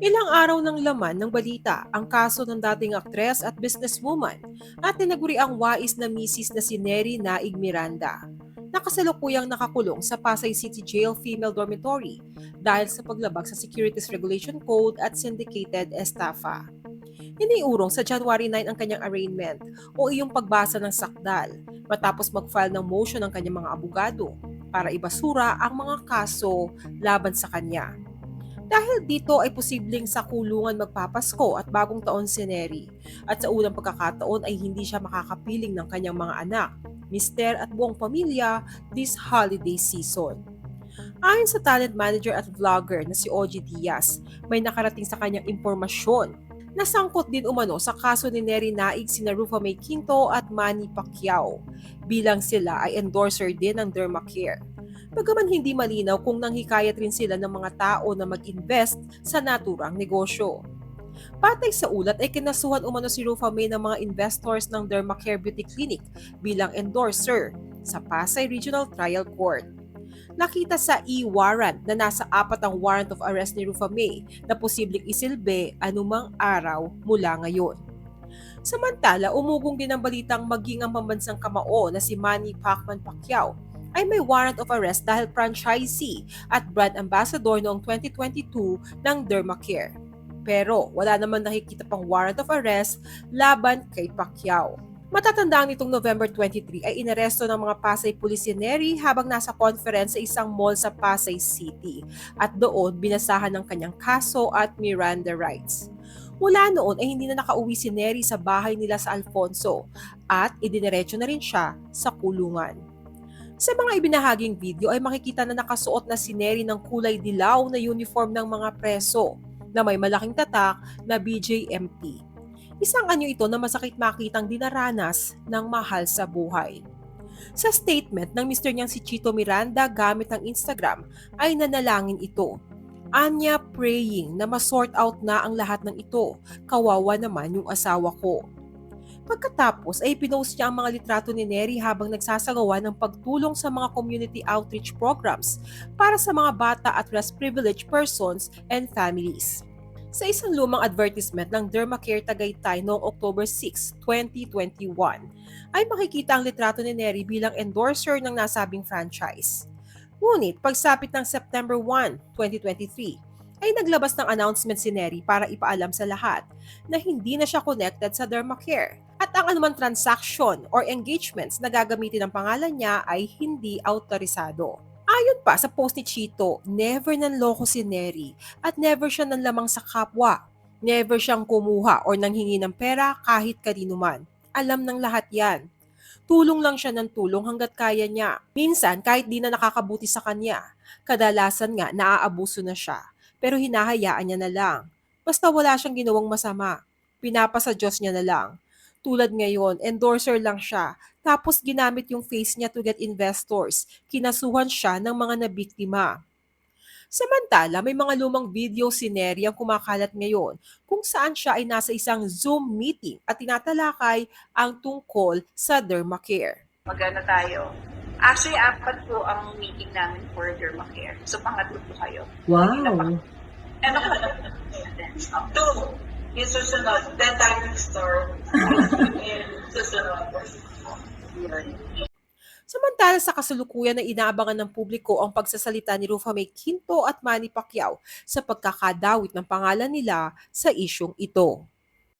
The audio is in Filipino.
Ilang araw ng laman ng balita ang kaso ng dating aktres at businesswoman at tinaguri ang wais na misis na si Neri Naig Miranda. Nakasalukuyang nakakulong sa Pasay City Jail Female Dormitory dahil sa paglabag sa Securities Regulation Code at syndicated estafa. Iniurong sa January 9 ang kanyang arraignment o iyong pagbasa ng sakdal matapos mag-file ng motion ng kanyang mga abogado para ibasura ang mga kaso laban sa kanya. Dahil dito ay posibleng sa kulungan magpapasko at bagong taon si Neri at sa unang pagkakataon ay hindi siya makakapiling ng kanyang mga anak, mister at buong pamilya this holiday season. Ayon sa talent manager at vlogger na si Oji Diaz, may nakarating sa kanyang impormasyon na sangkot din umano sa kaso ni Neri Naig sina Rufa May Quinto at Manny Pacquiao bilang sila ay endorser din ng Dermacare. Bagaman hindi malinaw kung nanghikayat rin sila ng mga tao na mag-invest sa naturang negosyo. Patay sa ulat ay kinasuhan umano si Rufa May ng mga investors ng Dermacare Beauty Clinic bilang endorser sa Pasay Regional Trial Court. Nakita sa e-warrant na nasa apat ang warrant of arrest ni Rufa May na posibleng isilbi anumang araw mula ngayon. Samantala, umugong din ang balitang maging ang pambansang kamao na si Manny Pacman Pacquiao ay may warrant of arrest dahil franchisee at brand ambassador noong 2022 ng Dermacare. Pero wala naman nakikita pang warrant of arrest laban kay Pacquiao. Matatandaan nitong November 23 ay inaresto ng mga Pasay Polisineri habang nasa conference sa isang mall sa Pasay City at doon binasahan ng kanyang kaso at Miranda rights. Mula noon ay hindi na nakauwi si Neri sa bahay nila sa Alfonso at idiniretso na rin siya sa kulungan. Sa mga ibinahaging video ay makikita na nakasuot na si Neri ng kulay dilaw na uniform ng mga preso na may malaking tatak na BJMP. Isang anyo ito na masakit makitang dinaranas ng mahal sa buhay. Sa statement ng Mr. niyang si Chito Miranda gamit ang Instagram ay nanalangin ito. Anya praying na masort out na ang lahat ng ito. Kawawa naman yung asawa ko. Pagkatapos ay pinost niya ang mga litrato ni Neri habang nagsasagawa ng pagtulong sa mga community outreach programs para sa mga bata at less privileged persons and families. Sa isang lumang advertisement ng Dermacare Tagaytay noong October 6, 2021, ay makikita ang litrato ni Neri bilang endorser ng nasabing franchise. Ngunit pagsapit ng September 1, 2023, ay naglabas ng announcement si Neri para ipaalam sa lahat na hindi na siya connected sa Dermacare at ang anumang transaction or engagements na gagamitin ng pangalan niya ay hindi autorisado. Ayon pa sa post ni Chito, never nanloko si Neri at never siya nanlamang sa kapwa. Never siyang kumuha or nanghingi ng pera kahit kanino man. Alam ng lahat yan. Tulong lang siya ng tulong hanggat kaya niya. Minsan, kahit di na nakakabuti sa kanya. Kadalasan nga, naaabuso na siya. Pero hinahayaan niya na lang. Basta wala siyang ginawang masama. Pinapasa Diyos niya na lang. Tulad ngayon, endorser lang siya. Tapos ginamit yung face niya to get investors. Kinasuhan siya ng mga nabiktima. Samantala, may mga lumang video si Neri ang kumakalat ngayon kung saan siya ay nasa isang Zoom meeting at tinatalakay ang tungkol sa Dermacare. Magana tayo. Actually, apat po ang meeting namin for Dermacare. So, pangatlo po kayo. Wow. Ano ka? Two, yung susunod, then timing store. yung susunod. Yun. Samantala sa kasalukuyan na inaabangan ng publiko ang pagsasalita ni Rufa May Quinto at Manny Pacquiao sa pagkakadawit ng pangalan nila sa isyong ito.